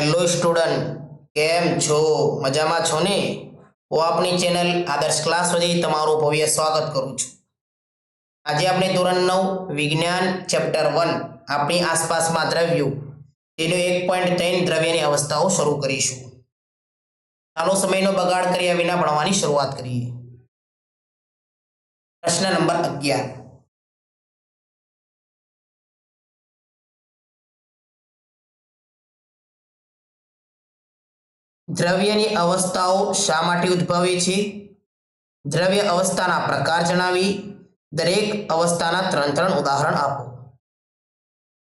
Hello student કેમ છો? મજામાં છો ને? હું આપણી ચેનલ આદર્શ ક્લાસ વધી તમારું ભવ્ય સ્વાગત કરું છું. આજે આપણે ધોરણ નવ, વિજ્ઞાન ચેપ્ટર વન આપણી આસપાસમાં દ્રવ્યો. તેનું એક પોઈન્ટ ત્રણ દ્રવ્યની અવસ્થાઓ શરૂ કરીશું. ચાલો સમયનો બગાડ કર્યા વિના ભણવાની શરૂઆત કરીએ. પ્રશ્ન નંબર અગિયાર. દ્રવ્યની અવસ્થાઓ શા માટે ઉદ્ભવે છે? દ્રવ્ય અવસ્થાના પ્રકાર જણાવી. દરેક અવસ્થાના ત્રણ ત્રણ ઉદાહરણ આપો.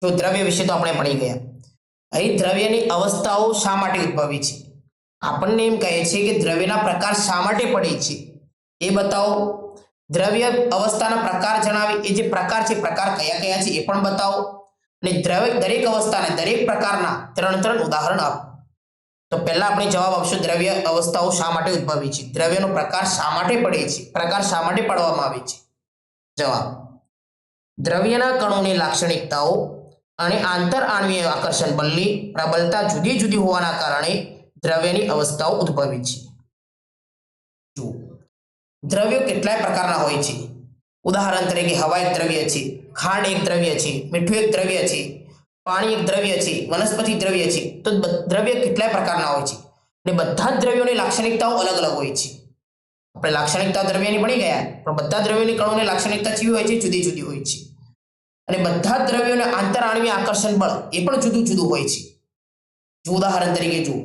તો દ્રવ્ય વિશે તો આપણે ભણી ગયા. અહીં દ્રવ્યની અવસ્થાઓ શા માટે ઉદ્ભવી છે? આપણને એમ કહે છે કે દ્રવ્યના પ્રકાર શા માટે પડે છે? એ બતાવો. દ્રવ્ય અવસ્થાના પ્રકાર જણાવી. એ જે પ્રકાર છે, પ્રકાર કયા કયા છે એ પણ બતાવો. અને દ્રવ્ય દરેક અવસ્થાને દરેક પ્રકારના ત્રણ ત્રણ ઉદાહરણ આપો. તો પહેલા આપણે જવાબ આપશું દ્રવ્ય અવસ્થાઓ શા માટે ઉદ્ભવે છે? દ્રવ્યનો પ્રકાર શા માટે પડે છે? પ્રકાર શા માટે પાડવામાં આવે છે? જવાબ. દ્રવ્યના કણોની લાક્ષણિકતાઓ અને આંતર આણ્વીય આકર્ષણ બલની પ્રબળતા જુદી જુદી હોવાના કારણે દ્રવ્યની અવસ્થાઓ ઉદ્ભવી છે. જુઓ. દ્રવ્યો કેટલાય પ્રકારના હોય છે. ઉદાહરણ તરીકે હવા એક દ્રવ્ય છે, ખાંડ એક દ્રવ્ય છે, મીઠું એક દ્રવ્ય છે પાણી એક દ્રવ્ય છે, વનસ્પતિ દ્રવ્ય છે. તો દ્રવ્ય કેટલાય પ્રકારના હોય છે? ને બધા જ દ્રવ્યોની લાક્ષણિકતાઓ અલગ અલગ હોય છે. આપણે લાક્ષણિકતા દ્રવ્યની ભણી ગયા, પણ બધા દ્રવ્યોની કણોની લાક્ષણિકતા કેવી હોય છે? જુદી જુદી હોય છે. અને બધા જ દ્રવ્યોને આંતરાણવીય આકર્ષણ બળ એ પણ જુદું જુદું હોય છે. જો ઉદાહરણ તરીકે જુઓ.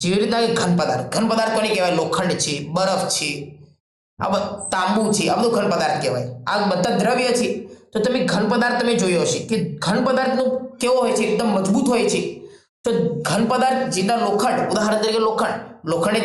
જેવી રીતના ઘન પદાર્થ ઘન પદાર્થ કોને કહેવાય? લોખંડ છે, બરફ છે, આ તાંબુ છે, આ બધું ઘન પદાર્થ કહેવાય. આ બધા દ્રવ્ય છે. તો તમે ઘન પદાર્થ તમે જોયો હશે કે ઘન પદાર્થનું કેવો હોય છે? એકદમ મજબૂત હોય છે. તો ઘન પદાર્થ જેના લોખંડ, ઉદાહરણ તરીકે લોખંડ લોખંડ એ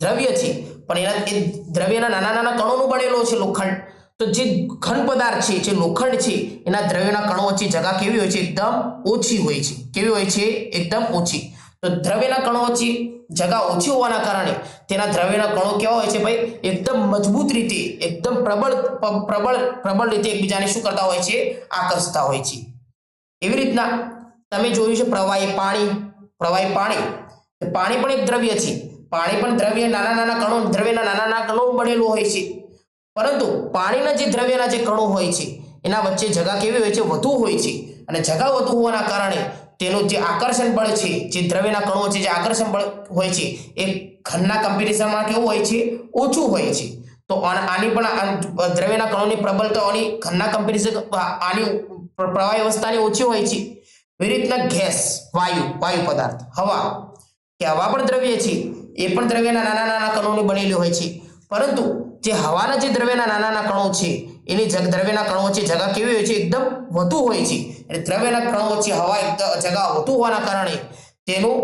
દ્રવ્ય છે, પણ એના એ દ્રવ્યના નાના નાના કણોનું બનેલો છે લોખંડ. તો જે ઘન પદાર્થ છે, જે લોખંડ છે, એના દ્રવ્યના કણો વચ્ચે જગા કેવી હોય છે? એકદમ ઓછી હોય છે. કેવી હોય છે? એકદમ ઓછી. તો દ્રવ્યના કણો વચ્ચે જગા ઓછી હોવાના કારણે તેના દ્રવ્યના કણો કેવા હોય છે ભાઈ? એકદમ મજબૂત રીતે, એકદમ પ્રબળ પ્રબળ પ્રબળ રીતે એકબીજાને શું કરતા હોય છે? આકર્ષતા હોય છે. એવી રીતના તમે જોયું છે પ્રવાહી પાણી પ્રવાહી પાણી. પાણી પણ એક દ્રવ્ય છે. પાણી પણ દ્રવ્ય નાના નાના કણો, દ્રવ્યના નાના નાના કણો બનેલું હોય છે. પરંતુ પાણીના જે દ્રવ્યના જે કણો હોય છે, એના વચ્ચે જગા કેવી હોય છે? વધુ હોય છે. અને જગા વધુ હોવાના કારણે તેનું જે આકર્ષણ બળ છે, જે દ્રવ્યના કણો છે, જે આકર્ષણ બળ હોય છે, એ ઘનના કમ્પેરિઝનમાં કેવું હોય છે, ઓછું હોય છે. તો આની પણ દ્રવ્યના કણોની પ્રબળતા આની ઘનના કમ્પેરિઝન આની પ્ર- પ્રવાહી અવસ્થાની ઓછી હોય છે. એવી રીતના ગેસ, વાયુ વાયુ પદાર્થ, હવા, કે હવા પણ દ્રવ્ય છે, એ પણ દ્રવ્યના નાના નાના કણોની બનેલી હોય છે. પરંતુ જે હવાના જે દ્રવ્યના નાના નાના કણો છે એની જગ દ્રવ્યના કણો વચ્ચે જગા કેવી હોય છે? એકદમ વધુ હોય છે. અને દ્રવ્યના કણો વચ્ચે હવા જગા વધુ હોવાના કારણે તેનું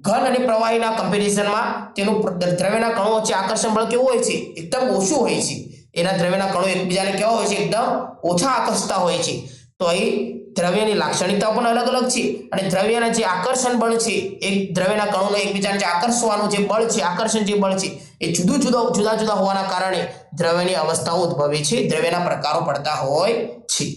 ઘન અને પ્રવાહીના કમ્પેરિઝનમાં તેનું દ્રવ્યના કણો વચ્ચે આકર્ષણ બળ કેવું હોય છે? એકદમ ઓછું હોય છે. એના દ્રવ્યના કણો એકબીજાને કેવા હોય છે? એકદમ ઓછા આકર્ષતા હોય છે. તો અહીં દ્રવ્યની લાક્ષણિકતા પણ અલગ અલગ છે અને દ્રવ્યના જે આકર્ષણ બળ છે એ દ્રવ્યના કણોને એકબીજાને જે આકર્ષવાનું જે બળ છે, આકર્ષણ જે બળ છે એ જુદું જુદા જુદા જુદા હોવાના કારણે દ્રવ્યની અવસ્થાઓ ઉદ્ભવે છે, દ્રવ્યના પ્રકારો પડતા હોય છે.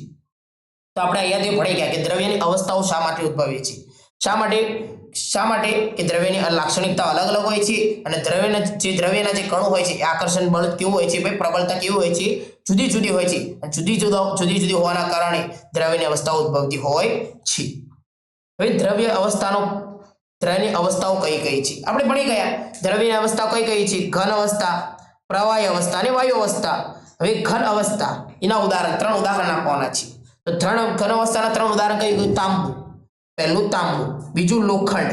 તો આપણે અહીંયાથી ભણી ગયા કે દ્રવ્યની અવસ્થાઓ શા માટે ઉદ્ભવે છે? શા માટે? શા માટે? કે દ્રવ્યની લાક્ષણિકતા અલગ અલગ હોય છે અને દ્રવ્યના જે દ્રવ્યના જે કણો હોય છે, એ આકર્ષણ બળ કેવું હોય છે, ભાઈ પ્રબળતા કેવું હોય છે? જુદી જુદી હોય છે. અને જુદી જુદા જુદી જુદી હોવાના કારણે દ્રવ્યની અવસ્થાઓ ઉદ્ભવતી હોય છે. હવે દ્રવ્ય અવસ્થાનો દ્રવ્યની અવસ્થાઓ કઈ કઈ છે? આપણે ભણી ગયા. દ્રવ્યની અવસ્થા કઈ કઈ છે? ઘન અવસ્થા, પ્રવાહી અવસ્થા અને વાયુ અવસ્થા. હવે ઘન અવસ્થા, એના ઉદાહરણ, ત્રણ ઉદાહરણ આપવાના છે. તો ત્રણ ઘન અવસ્થાના ત્રણ ઉદાહરણ કઈ કયું તાંબુ. પહેલું તાંબુ, બીજું લોખંડ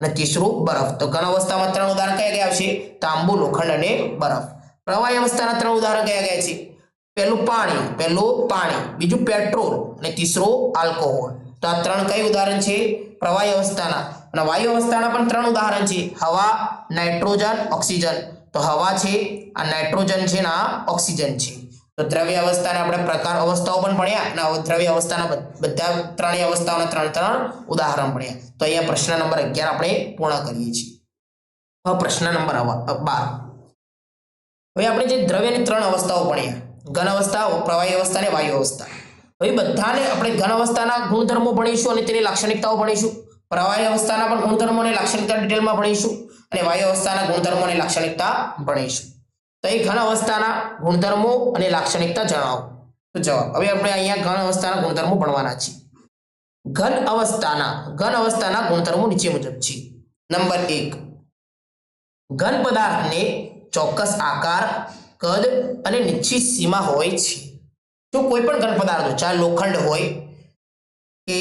અને ત્રીસરું બરફ. તો ઘન અવસ્થામાં ત્રણ ઉદાહરણ કયા કયા આવશે તાંબુ, લોખંડ અને બરફ. પ્રવાહી અવસ્થાના ત્રણ ઉદાહરણ કયા કયા છે? પહેલું પાણી પહેલું પાણી, બીજું પેટ્રોલ અને ત્રીસરું આલ્કોહોલ. તો આ ત્રણ કઈ ઉદાહરણ છે? પ્રવાહી અવસ્થાના. અને વાયુ અવસ્થાના પણ ત્રણ ઉદાહરણ છે. હવા, નાઇટ્રોજન, ઓક્સિજન. તો હવા છે, આ નાઇટ્રોજન છે ને આ ઓક્સિજન છે. તો દ્રવ્ય અવસ્થાના આપણે પ્રકાર અવસ્થાઓ પણ ભણ્યા અને દ્રવ્ય અવસ્થાના બધા ત્રણેય અવસ્થાઓના ત્રણ ત્રણ ઉદાહરણ ભણ્યા. તો અહીંયા પ્રશ્ન નંબર અગિયાર આપણે પૂર્ણ કરીએ છીએ. પ્રશ્ન નંબર બાર. હવે આપણે જે દ્રવ્યની ત્રણ અવસ્થાઓ ભણ્યા, ઘન અવસ્થા, પ્રવાહી અવસ્થા અને વાયુ અવસ્થા. હવે બધાને આપણે ઘન અવસ્થાના ગુણધર્મો ભણીશું અને તેની લાક્ષણિકતાઓ ભણીશું. પ્રવાહી અવસ્થાના પણ ગુણધર્મો અને લાક્ષણિકતા ડિટેલમાં ભણીશું અને વાયુ અવસ્થાના ગુણધર્મો અને લાક્ષણિકતા ભણીશું. તો એ ઘન અવસ્થાના ગુણધર્મો અને લાક્ષણિકતા જણાવો. તો જવાબ. હવે આપણે અહીંયા ઘન અવસ્થાના ગુણધર્મો ભણવાના છીએ. ઘન અવસ્થાના ઘન અવસ્થાના ગુણધર્મો નીચે મુજબ છે. નંબર એક. ઘન પદાર્થને ચોક્કસ આકાર, કદ અને નિશ્ચિત સીમા હોય છે. જો કોઈ પણ ઘન પદાર્થ, ચાહે લોખંડ હોય કે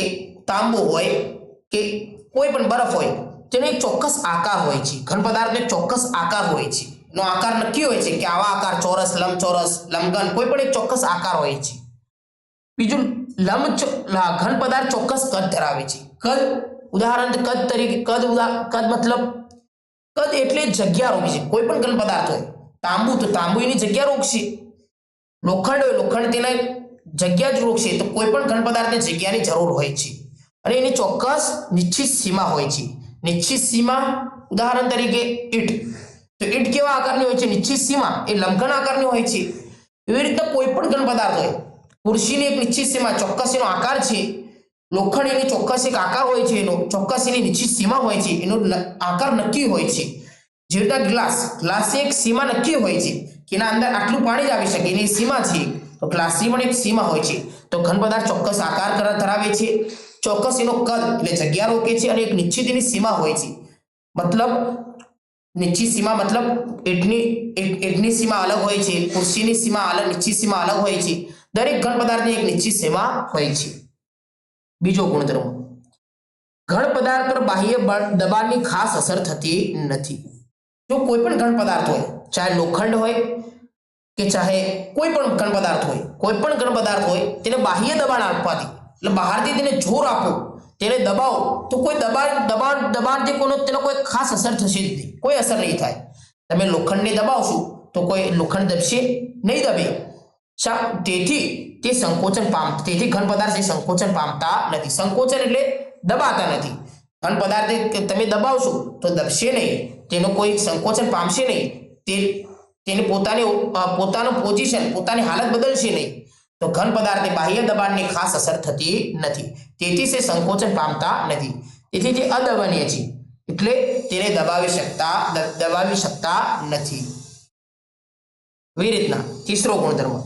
તાંબુ હોય કે કોઈ પણ બરફ હોય તેનો એક ચોક્કસ આકાર હોય છે, ઘન પદાર્થનો એક ચોક્કસ આકાર હોય છે. નો આકાર નક્કી હોય છે કે આવા આકાર ચોરસ, લંબચોરસ, લંબઘન, કોઈ પણ એક ચોક્કસ આકાર હોય છે. બીજું લંબ ઘન પદાર્થ ચોક્કસ કદ ધરાવે છે. કદ, ઉદાહરણ કદ તરીકે, કદ ઉદા- કદ મતલબ, કદ એટલે જગ્યા રોકી છે. કોઈ પણ ઘન પદાર્થ હોય, તાંબુ, તો તાંબુ એની જગ્યા રોકશે લોખંડ હોય, લોખંડ તેને જગ્યા જ રોકશે તો કોઈ પણ ઘન પદાર્થની જગ્યાની જરૂર હોય છે. અને એની ચોક્કસ નિશ્ચિત સીમા હોય છે. નિશ્ચિત સીમા, ઉદાહરણ તરીકે ઈટ. તો ઈટ કેવા આકારની હોય છે? નિશ્ચિત સીમા એ લંઘન આકારની હોય છે. એવી રીતના કોઈ પણ ઘન પદાર્થ હોય ખુરશીની એક નિશ્ચિત સીમા, ચોક્કસ એનો આકાર છે. લોખંડ એની ચોક્કસ એક આકાર હોય છે, એનો ચોક્કસ એની નિશ્ચિત સીમા હોય છે, એનો આકાર નક્કી હોય છે. જે રીતના ગ્લાસ, ગ્લાસની એક સીમા નક્કી હોય છે કે એના અંદર આટલું પાણી જ આવી શકે, એની સીમા છે. તો ગ્લાસની પણ એક સીમા હોય છે. તો ઘન પદાર્થ ચોક્કસ આકાર કર- ધરાવે છે. ચોક્કસ એનો કદ એટલે જગ્યા રોકે છે અને એક નિશ્ચિત એની સીમા હોય છે. મતલબ નિશ્ચિત સીમા મતલબ એટની એટની સીમા અલગ હોય છે, ખુરશીની સીમા અલગ, નિશ્ચિત સીમા અલગ હોય છે. દરેક ઘન પદાર્થની એક નિશ્ચિત સીમા હોય છે. બીજો ગુણધર્મ. ઘન પદાર્થ પર બાહ્ય દબાણની ખાસ અસર થતી નથી. જો કોઈ પણ ઘન પદાર્થ હોય, ચાહે લોખંડ હોય કે ચાહે કોઈ પણ ઘન પદાર્થ હોય, કોઈ પણ ઘન પદાર્થ હોય, તેને બાહ્ય દબાણ આપવાથી એટલે બહારથી તેને જોર આપો. તેને દબાવો. તો કોઈ દબાણ દબાણ દબાણથી કોનો, તેનો કોઈ ખાસ અસર થશે જ નહીં. કોઈ અસર નહીં થાય. તમે લોખંડને દબાવશો, તો કોઈ લોખંડ દબશે નહીં દબે. તેથી તે સંકોચન પામ, તેથી ઘન પદાર્થ એ સંકોચન પામતા નથી. સંકોચન એટલે દબાતા નથી. ઘન પદાર્થ તમે દબાવશો, તો દબશે નહીં. તેનો કોઈ સંકોચન પામશે નહીં. તે, તેને પોતાની પોતાનું પોઝિશન પોતાની હાલત બદલશે નહીં. તો ઘન પદાર્થને બાહ્ય દબાણની ખાસ અસર થતી નથી. તેથી તે સંકોચન પામતા નથી. તેથી તે અદબનીય છે. એટલે તેને દબાવી શકતા દબાવી શકતા નથી. એવી રીતના તીસરો ગુણધર્મ.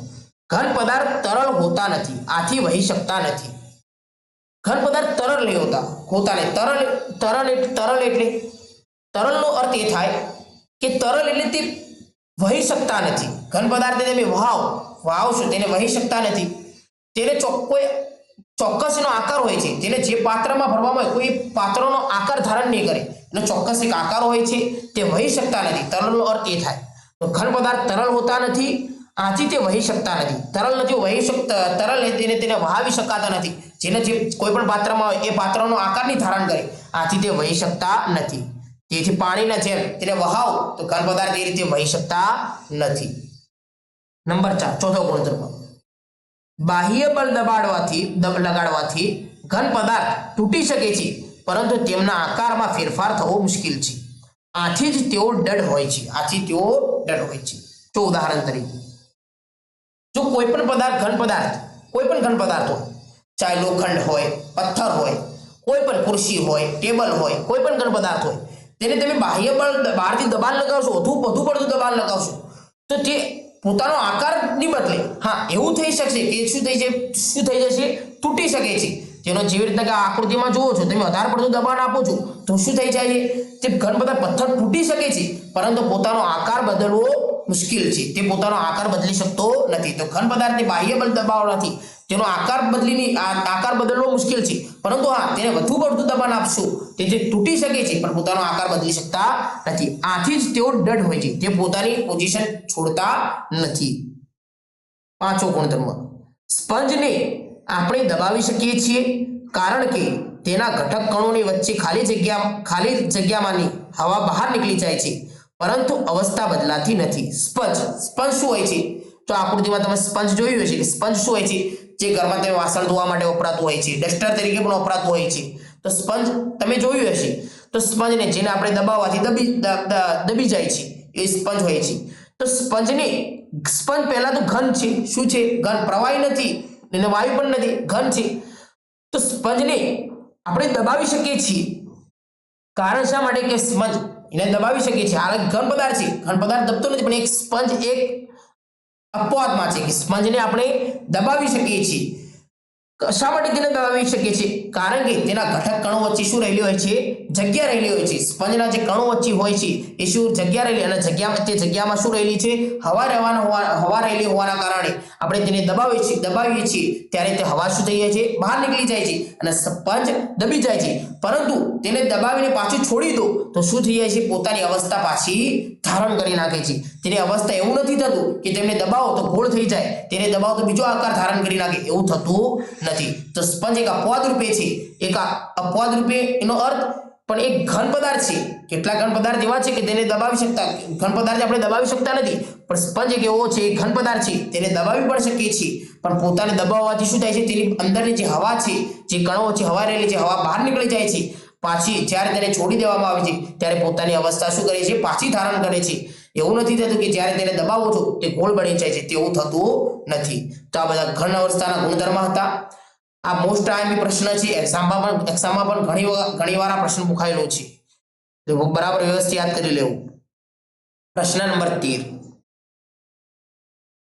ઘન પદાર્થ તરલ હોતા નથી. આથી વહી શકતા નથી. ઘન પદાર્થ તરલ નહીં હોતા. હોતા નહીં. તરલ તરલ તરલ એટલે, તરલનો અર્થ એ થાય કે તરલ એટલે તે વહી શકતા નથી. ઘન પદાર્થને તમે વહાવ. વહાવશો તેને વહી શકતા નથી. તેને ચો- કોઈ ચોક્કસ એનો આકાર હોય છે. તેને જે પાત્રમાં ભરવામાં હોય, કોઈ પાત્રનો આકાર ધારણ નહીં કરે. એનો ચોક્કસ એક આકાર હોય છે, તે વહી શકતા નથી. તરલનો અર્થ એ થાય. તો ઘન પદાર્થ તરલ હોતા નથી, આથી તે વહી શકતા નથી. તરલ નથી, વહી શકતા તરલ તેને તેને વહાવી શકાતા નથી. જેને જે કોઈ પણ પાત્રમાં હોય, એ પાત્રનો આકાર નહીં ધારણ કરે. આથી તે વહી શકતા નથી. તેથી પાણીના જેમ તેને વહાવ, તો ઘન પદાર્થ એ રીતે વહી શકતા નથી. નંબર ચાર, ચોથો ગુણધર્મ. બાહ્ય બળ દબાડવાથી, દબ લગાડવાથી ઘન પદાર્થ તૂટી શકે છે, પરંતુ તેમના આકારમાં ફેરફાર થવો મુશ્કેલ છે. આથી જ તેઓ ડડ હોય છે, આથી તેઓ ડડ હોય છે. તો ઉદાહરણ તરીકે, જો કોઈ પણ પદાર્થ ઘન પદાર્થ, કોઈ પણ ઘન પદાર્થ હોય, ચાહે લોખંડ હોય, પથ્થર હોય, કોઈ પણ ખુરશી હોય, ટેબલ હોય, કોઈ પણ ઘન પદાર્થ હોય, તેને તમે બાહ્ય બળ બહારથી દબાણ લગાવશો વધુ વધુ પડતું દબાણ લગાવશો, તો તે પોતાનો આકારની બદલે. હા, એવું થઈ શકશે કે શું થઈ જશે શું થઈ જશે? તૂટી શકે છે. જેનો જેવી રીતના કે આકૃતિમાં જુઓ છો, તમે વધારે પડતું દબાણ આપો છો, તો શું થઈ જાય છે? તે ઘણા બધા પથ્થર તૂટી શકે છે, પરંતુ પોતાનો આકાર બદલવો મુશ્કેલ છે. તે પોતાનો આકાર બદલી શકતો નથી. તો ઘન પદાર્થની બાહ્ય બળ નથી. તેનો આકાર બદલીની આકાર બદલવો મુશ્કેલ છે. પરંતુ હા, તેને વધુ પડતું દબાણ આપશો. તે જે તૂટી શકે છે, પણ પોતાનો આકાર બદલી શકતા નથી. આથી જ તેઓ ડડ હોય છે તે પોતાની પોઝિશન છોડતા નથી. પાંચો ગુણધર્મ. સ્પંજને આપણે દબાવી શકીએ છીએ, કારણ કે તેના ઘટક કણોની વચ્ચે ખાલી જગ્યા, ખાલી જગ્યામાંની હવા બહાર નીકળી જાય છે, પરંતુ અવસ્થા બદલાતી નથી. સ્પંજ સ્પંજ શું હોય છે? તો આકૃતિમાં તમે સ્પંજ જોયું હશે કે સ્પંજ શું હોય છે? જે ઘરમાં તમે વાસણ ધોવા માટે વપરાતું હોય છે, ડસ્ટર તરીકે પણ વપરાતું હોય છે. તો સ્પંજ, તમે જોયું હશે? તો સ્પંજને જેને આપણે દબાવવાથી દબી દબી જાય છે, એ સ્પંજ હોય છે. તો સ્પંજને સ્પંજ પહેલા તો ઘન છે. શું છે? ઘન પ્રવાહી નથી. એને વાયુ પણ નથી. ઘન છે. તો સ્પંજને આપણે દબાવી શકીએ છીએ. કારણ શા માટે કે સ્પંજ એને દબાવી શકીએ છીએ? હાલ ઘન પદાર્થ છે. ઘન પદાર્થ દબતો નથી, પણ એક સ્પંજ એક અપવાદમાં છે કે સ્પંજને આપણે દબાવી શકીએ છીએ. શા માટે તેને દબાવી શકીએ છીએ? કારણ કે તેના ઘટક કણો વચ્ચે શું રહેલી હોય છે? જગ્યા રહેલી હોય છે. સ્પંજના જે કણો વચ્ચે હોય છે, એ શું જગ્યા રહેલી અને જગ્યા તે જગ્યામાં શું રહેલી છે? હવા રહેવાના હવા રહેલી હોવાના કારણે આપણે તેને દબાવીએ છીએ દબાવીએ છીએ, ત્યારે તે હવા શું થઈ જાય છે? બહાર નીકળી જાય છે અને સ્પંજ દબી જાય છે. પરંતુ તેને દબાવીને પાછું છોડી દો, તો શું થઈ જાય છે? પોતાની અવસ્થા પાછી ધારણ કરી નાખે છે. તેની અવસ્થા એવું નથી થતું કે તેમને દબાવો તો ગોળ થઈ જાય. તેને દબાવો તો બીજો આકાર ધારણ કરી નાખે. એવું થતું નથી. તો સ્પંજ એક અપવાદ રૂપે છે. એક અપવાદ રૂપે એનો અર્થ પણ એક ઘન પદાર્થ છે. કેટલા ઘન પદાર્થ એવા છે કે તેને દબાવી શકતા ઘન પદાર્થ આપણે દબાવી શકતા નથી, પણ સ્પંજ એક એવો છે ઘન પદાર્થ છે, તેને દબાવી પણ શકીએ છીએ. પણ પોતાને દબાવવાથી શું થાય છે? તેની અંદરની જે હવા છે, જે કણો છે, હવા રહેલી છે, હવા બહાર નીકળી જાય છે. પાછી જ્યારે તેને છોડી દેવામાં આવે છે, ત્યારે પોતાની અવસ્થા શું કરે છે? પાછી ધારણ કરે છે. એવું નથી થતું કે જ્યારે તેને દબાવો છો, તે ગોળ બની જાય છે. તેવું થતું નથી. તો આ બધા ઘન અવસ્થાના ગુણધર્મ હતા. આ મોસ્ટ આઈએમપી પ્રશ્ન છે એક્ઝામમાં પણ એક્ઝામમાં પણ ઘણી વખત ઘણી વાર આ પ્રશ્ન પૂછાયેલો છે. તો બરાબર વ્યવસ્થિત યાદ કરી લેવું. પ્રશ્ન નંબર તેર.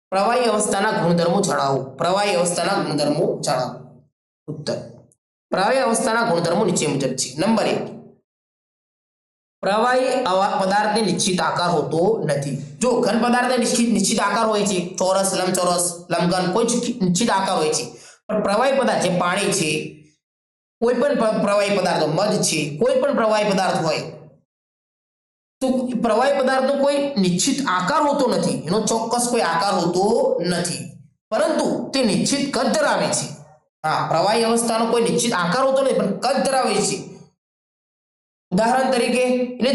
પ્રવાહી અવસ્થાના ગુણધર્મો જણાવો. પ્રવાહી અવસ્થાના ગુણધર્મો જણાવો. ઉત્તર. પ્રવાહી અવસ્થાના ગુણધર્મો નીચે મુજબ છે. નંબર એક. પ્રવાહી પદાર્થને નિશ્ચિત આકાર હોતો નથી. જો ઘન પદાર્થને નિશ્ચિત નિશ્ચિત આકાર હોય છે, ચોરસ, લંબચોરસ, લંબઘન, કોઈ નિશ્ચિત આકાર હોય છે. પ્રવાહી પદાર્થ જે પાણી છે, કોઈ પણ પ્રવાહી પદાર્થ, મધ છે, કોઈ પણ પ્રવાહી પદાર્થ હોય, તો પ્રવાહી પદાર્થનો કોઈ નિશ્ચિત આકાર હોતો નથી. એનો ચોક્કસ કોઈ આકાર હોતો નથી. પરંતુ તે નિશ્ચિત કદ ધરાવે છે. હા, પ્રવાહી અવસ્થાનો કોઈ નિશ્ચિત આકાર હોતો નથી, પણ કદ ધરાવે છે. ઉદાહરણ તરીકે, એને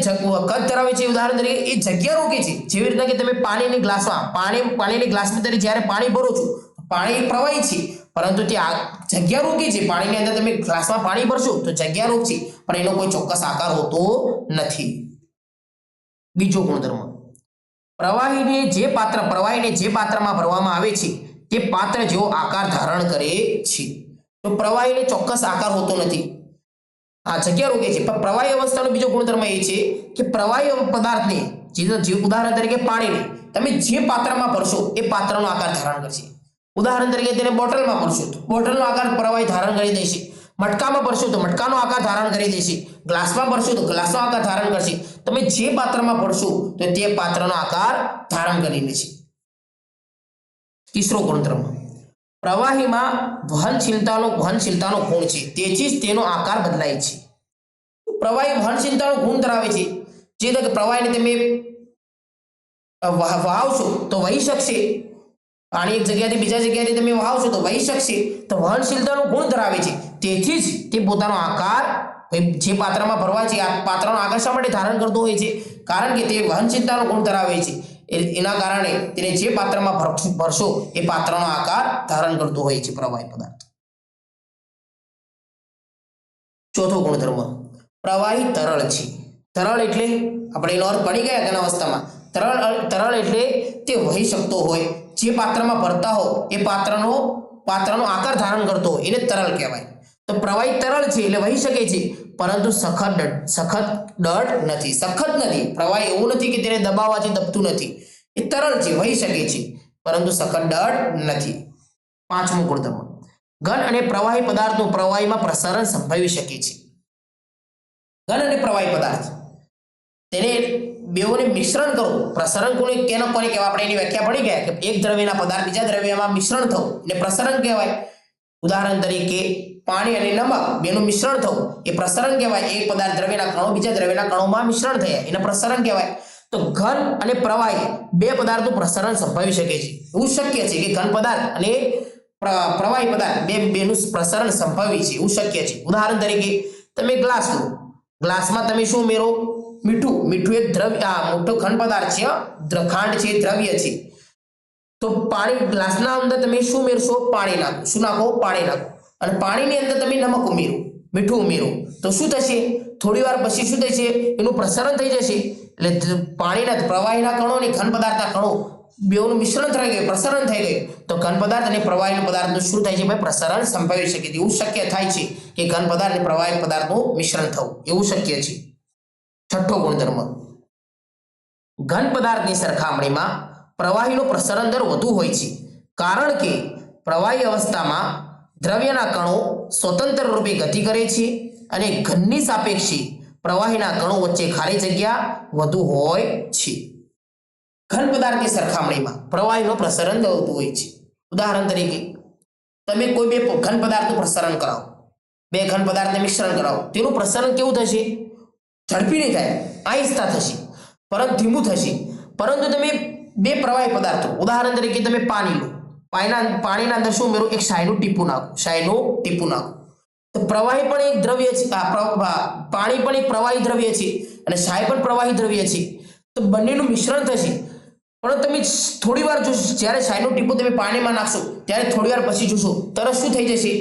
કદ ધરાવે છે ઉદાહરણ તરીકે, એ જગ્યા રોકે છે. જેવી રીતના કે તમે પાણીની ગ્લાસમાં, પાણી, પાણીની ગ્લાસમાં તરીકે જ્યારે પાણી ભરો છો પાણી પ્રવાહી છે. પરંતુ તે આ જગ્યા રોકી છે. પાણીની અંદર તમે ગ્લાસમાં પાણી ભરશો તો જગ્યા રોકશે. પણ એનો કોઈ ચોક્કસ આકાર હોતો નથી. બીજો ગુણધર્મ. પ્રવાહીને જે પાત્ર, પ્રવાહીને જે પાત્રમાં ભરવામાં આવે છે, તે પાત્ર જેવો આકાર ધારણ કરે છે. તો પ્રવાહીને ચોક્કસ આકાર હોતો નથી. આ જગ્યા રોકે છે. પણ પ્રવાહી અવસ્થાનો બીજો ગુણધર્મ એ છે કે પ્રવાહી પદાર્થને જે ઉદાહરણ તરીકે પાણીને, તમે જે પાત્રમાં ભરશો, એ પાત્રનો આકાર ધારણ કરશે. ઉદાહરણ તરીકે તેને બોટલમાં ભરશું તો. બોટલનો આકાર પ્રવાહી ધારણ કરી દેશે મટકામાં ભરશું તો મટકાનો આકાર ધારણ કરી દેશે ગ્લાસમાં ભરશું તો ગ્લાસનો આકાર ધારણ કરશે. તમે જે પાત્રમાં ભરશો તો તે પાત્રનો આકાર ધારણ કરી લેશે તીસરો ગુણધર્મ. પ્રવાહીમાં વહનશીલતાનો વહનશીલતાનો ગુણ છે. તેથી જ તેનો આકાર બદલાય છે. પ્રવાહી વહનશીલતાનો ગુણ ધરાવે છે. જે પ્રવાહીને તમે વહાવશો તો વહી શકશે. પાણી એક જગ્યાથી બીજા જગ્યાથી તમે વહાવશો તો વહી શકશે. તો વહનશીલતાનો ગુણ ધરાવે છે. તેથી જ તે પોતાનો આકાર જે પાત્રમાં ભરવા છે, આ પાત્રનો આકાર શા માટે ધારણ કરતો હોય છે? કારણ કે તે વહનશીલતાનો ગુણ ધરાવે છે. એના કારણે તેને જે પાત્રમાં ભરશો, એ પાત્રનો આકાર ધારણ કરતો હોય છે પ્રવાહી પદાર્થ. ચોથો ગુણધર્મ, પ્રવાહી તરળ છે. તરળ એટલે આપણે એનો અર્થ પડી ગયા તેના અવસ્થામાં. તરળ તરળ એટલે તે વહી શકતો હોય. જે પાત્રમાં ભરતા હો, એ પાત્રનો પાત્રનો આકાર ધારણ કરતો હોય, એને તરલ કહેવાય. તો પ્રવાહી તરલ છે એટલે વહી શકે છે, પરંતુ સખત સખત દળ નથી, સખત નથી. પ્રવાહી એવું નથી કે તેને દબાવવાથી દબતું નથી. એ તરલ છે, વહી શકે છે, પરંતુ સખત દળ નથી. પાંચમું ગુણધર્મ. ઘન અને પ્રવાહી પદાર્થનું પ્રવાહીમાં પ્રસારણ સંભવી શકે છે. ઘન અને પ્રવાહી પદાર્થ. બેઓને મિશ્રણ કરો પ્રસરણ કોને કેનો કોને કહેવાય? આપણે એની વ્યાખ્યા પડી ગયા કે એક દ્રવ્યના પદાર્થ બીજા દ્રવ્યમાં મિશ્રણ થવું. એટલે પ્રસરણ કહેવાય. ઉદાહરણ તરીકે પાણી અને નમક બેનું મિશ્રણ થવું. એ પ્રસરણ કહેવાય. એક પદાર્થ દ્રવ્યના કણો બીજા દ્રવ્યના કણોમાં મિશ્રણ થયા. એને પ્રસરણ કહેવાય. તો ઘન અને પ્રવાહી બે પદાર્થનું પ્રસરણ સંભવી શકે છે. એવું શક્ય છે કે ઘન પદાર્થ અને પ્રવાહી પદાર્થ બે બેનું પ્રસરણ સંભવી છે. એવું શક્ય છે. ઉદાહરણ તરીકે તમે ગ્લાસ લો. ગ્લાસમાં તમે શું ઉમેરો? મીઠું મીઠું એક દ્રવ્ય, આ મોટો ઘન પદાર્થ છે, દ્રખાંડ છે દ્રવ્ય છે. તો પાણી, ગ્લાસના અંદર તમે શું ઉમેરશો પાણી નાખો. શું નાખો? પાણી નાખો. અને પાણીની અંદર તમે નમક ઉમેરો, મીઠું ઉમેરો. તો શું થશે? થોડી વાર પછી શું થશે? એનું પ્રસરણ થઈ જશે. એટલે પાણીના પ્રવાહીના કણો અને ઘન પદાર્થના કણો બેઉનું મિશ્રણ થઈ ગયું, પ્રસરણ થઈ ગયું. તો ઘન પદાર્થ અને પ્રવાહી પદાર્થનું શું થાય છે? ભાઈ, પ્રસરણ સંભવી શકે એવું શક્ય થાય છે કે ઘન પદાર્થ અને પ્રવાહી પદાર્થનું મિશ્રણ થવું. એવું શક્ય છે. છઠ્ઠો ગુણધર્મ. ઘન પદાર્થની સરખામણીમાં પ્રવાહીનો પ્રસરણ દર વધુ હોય છે. કારણ કે પ્રવાહી અવસ્થામાં દ્રવ્યના કણો સ્વતંત્ર રૂપે ગતિ કરે છે અને ઘનની સાપેક્ષે પ્રવાહીના કણો વચ્ચે ખાલી જગ્યા વધુ હોય છે. ઘન પદાર્થની સરખામણીમાં પ્રવાહીનો પ્રસરણ દર વધુ હોય છે. ઉદાહરણ તરીકે, તમે કોઈ બે ઘન પદાર્થનું પ્રસરણ કરાવો. બે ઘન પદાર્થને મિશ્રણ કરાવો. તેનું પ્રસરણ કેવું થશે? ઝડપી નહીં થાય. આહિસ્તા થશે. પરંતુ ધીમું થશે. પરંતુ તમે બે પ્રવાહી પદાર્થો, ઉદાહરણ તરીકે તમે પાણી લો. પાણીના પાણીના અંદર શું ઉમેરો? એક શાયનું ટીપું નાખો. શાયનું ટીપું નાખો. તો પ્રવાહી પણ એક દ્રવ્ય છે. પાણી પણ એક પ્રવાહી દ્રવ્ય છે અને શાય પણ પ્રવાહી દ્રવ્ય છે. તો બંનેનું મિશ્રણ થશે. પણ તમે થોડી વાર જોશો. જ્યારે શાયનું ટીપું તમે પાણીમાં નાખશો, ત્યારે થોડી વાર પછી જોશો. તરત શું થઈ જશે?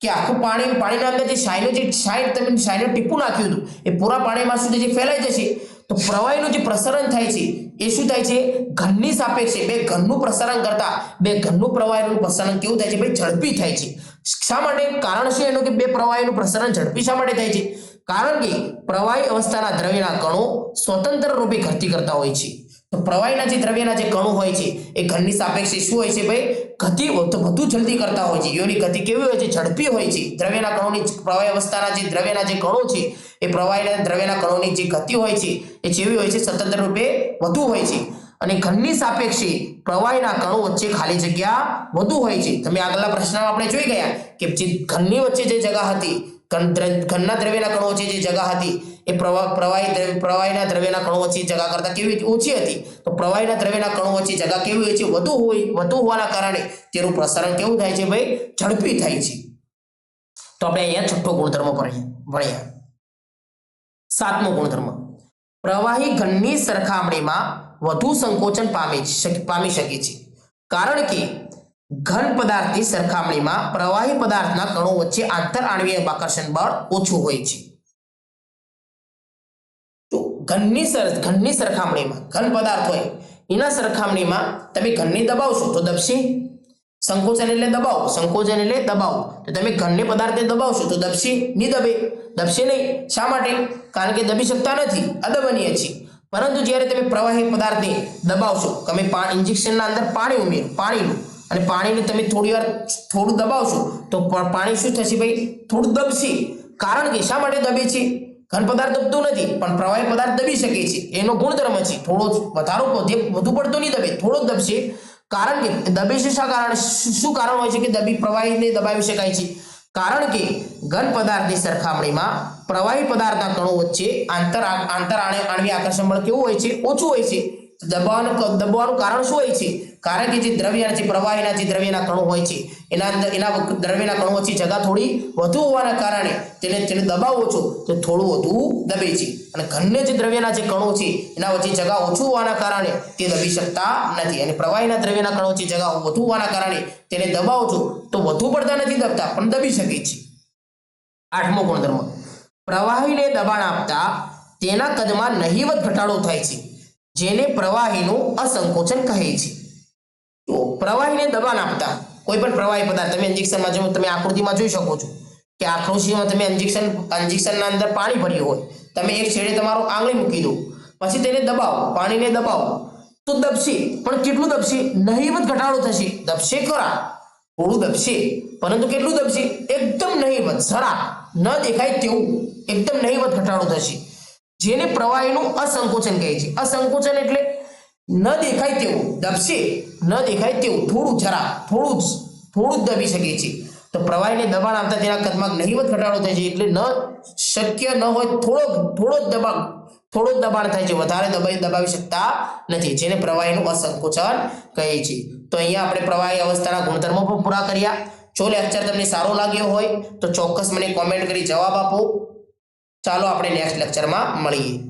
કે આખું પાણી, પાણીના અંદર જે શાહીનું જે સાઈડ તમે શાહીનું ટીપું નાખ્યું હતું, એ પૂરા પાણીમાં સુધી જે ફેલાઈ જશે, તો પ્રવાહીનું જે પ્રસરણ થાય છે, એ શું થાય છે? ઘનની સાપેક્ષે, બે ઘનનું પ્રસરણ કરતા, બે ઘનનું પ્રવાહીનું પ્રસરણ કેવું થાય છે? ભાઈ ઝડપી થાય છે. શા માટે? કારણ શું? એનું કે બે પ્રવાહીનું પ્રસરણ ઝડપી શા માટે થાય છે? કારણ કે પ્રવાહી અવસ્થાના દ્રવ્યના કણો સ્વતંત્ર રૂપે ગતિ કરતા હોય છે. તો પ્રવાહીના જે દ્રવ્યના જે કણો હોય છે, એ ઘનની સાપેક્ષે શું હોય છે ભાઈ? ગતિ વધુ વધુ જલ્દી કરતા હોય છે. યોની ગતિ કેવી હોય છે? ઝડપી હોય છે. દ્રવ્યના કણોની પ્રવાહી અવસ્થાના જે દ્રવ્યના જે કણો છે, એ પ્રવાહીના દ્રવ્યના કણોની જે ગતિ હોય છે, એ જેવી હોય છે? સ્વતંત્ર રૂપે વધુ હોય છે. અને ઘનની સાપેક્ષે પ્રવાહીના કણો વચ્ચે ખાલી જગ્યા વધુ હોય છે. તમે આગળના પ્રશ્નમાં આપણે જોઈ ગયા કે જે ઘનની વચ્ચે જે જગા હતી ઘન ઘનના દ્રવ્યના કણો વચ્ચે જે જગા હતી એ પ્રવાહ, પ્રવાહી પ્રવાહીના દ્રવ્યના કણો વચ્ચે જગા કરતા કેવી ઓછી હતી? તો પ્રવાહીના દ્રવ્યના કણો વચ્ચે જગા કેવી હોય છે? વધુ હોય, વધુ હોવાના કારણે તેનું પ્રસારણ કેવું થાય છે ભાઈ? ઝડપી થાય છે. તો આપણે અહીંયા છઠ્ઠો ગુણધર્મ ભણ્યા સાતમો ગુણધર્મ. પ્રવાહી ઘનની સરખામણીમાં વધુ સંકોચન પામે પામી શકે છે. કારણ કે ઘન પદાર્થની સરખામણીમાં પ્રવાહી પદાર્થના કણો વચ્ચે આંતર આણવીય આકર્ષણ બળ ઓછું હોય છે. ઘનની સર, ઘનની સરખામણીમાં, ઘન પદાર્થ હોય, એના સરખામણીમાં તમે ઘનને દબાવશો તો દબશે. સંકોચન એટલે દબાવ, સંકોચન એટલે દબાવ. તો તમે ઘનને પદાર્થને દબાવશો તો દબશે, નહીં દબે. દબશે નહીં. શા માટે? કારણ કે દબી શકતા નથી, અદબનીય છે. પરંતુ જ્યારે તમે પ્રવાહી પદાર્થને દબાવશો તમે ઇન્જેક્શનના અંદર પાણી ઉમેરો, પાણીનું. અને પાણીને તમે થોડી વાર થોડું દબાવશો તો પાણી શું થશે ભાઈ? થોડું દબશે. કારણ કે શા માટે દબે છે? ઘન પદાર્થ દબતું નથી, પણ પ્રવાહી પદાર્થ દબી શકે છે. એનો ગુણધર્મ છે, થોડો વધારો વધે પડતો નહીં દબે, થોડો દબશે. કારણ કે, દબે છે શા કારણ? શું કારણ હોય છે કે દબી, પ્રવાહીને દબાવી શકાય છે? કારણ કે, ઘન પદાર્થની સરખામણીમાં પ્રવાહી પદાર્થના કણો વચ્ચે આંતર આંતર આણે- આણ્વીય આકર્ષણ બળ કેવું હોય છે? ઓછું હોય છે. દબાવવાનું દબાવવાનું કારણ શું હોય છે? કારણ કે જે દ્રવ્ય જે પ્રવાહીના જે દ્રવ્યના કણો હોય છે, એના એના દ્રવ્યના કણો વચ્ચે જગા થોડી વધુ હોવાના કારણે તેને તેને દબાવો છો, તો થોડું વધુ દબે છે. અને ઘનને જે દ્રવ્યના જે કણો છે, એના વચ્ચે જગા ઓછું હોવાના કારણે તે દબી શકતા નથી. અને પ્રવાહીના દ્રવ્યના કણો વચ્ચે જગા વધુ હોવાના કારણે તેને દબાવો છો, તો વધુ પડતા નથી દબતા, પણ દબી શકે છે. આઠમો ગુણધર્મ. પ્રવાહીને દબાણ આપતા તેના કદમાં નહીવત ઘટાડો થાય છે, જેને પ્રવાહીનું અસંકોચન કહે છે. પ્રવાહીને દબાણ આપતા કોઈ પણ પ્રવાહી પદાર્થ, તમે ઇન્જેક્શનમાં જો તમે આકૃતિમાં જોઈ શકો છો કે આકૃતિમાં તમે ઇન્જેક્શન ઇન્જેક્શનના અંદર પાણી ભર્યું હોય. તમે એક છેડે તમારો આંગળી મૂકી દો. પછી તેને દબાવો, પાણીને દબાવો. તો દબશે, પણ કેટલું દબશે? નહીવત ઘટાડો થશે. દબશે ખરા, થોડું દબશે. પરંતુ કેટલું દબશે? એકદમ નહીવત, જરા, ન દેખાય તેવું. એકદમ નહીવત ઘટાડો થશે. જેને પ્રવાહીનું અસંકોચન કહે છે. અસંકોચન એટલે ન દેખાય તેવું. દબશે ન દેખાય તેવું થોડું જરા, થોડું જ થોડું જ દબી શકે છે. તો પ્રવાહીને દબાણ આપતા તેના કદમાં નહીવત ઘટાડો થાય છે એટલે ન શક્ય ન હોય થોડો થોડો જ દબાણ, થોડું જ દબાણ થાય છે. વધારે દબાઈ, દબાવી શકતા નથી, જેને પ્રવાહીનું અસંકોચન કહે છે. તો અહીંયા આપણે પ્રવાહી અવસ્થાના ગુણધર્મો પણ પૂરા કર્યા. જો લેક્ચર તમને સારો લાગ્યો હોય, તો ચોક્કસ મને કોમેન્ટ કરી જવાબ આપો. ચાલો આપણે નેક્સ્ટ લેક્ચરમાં મળીએ.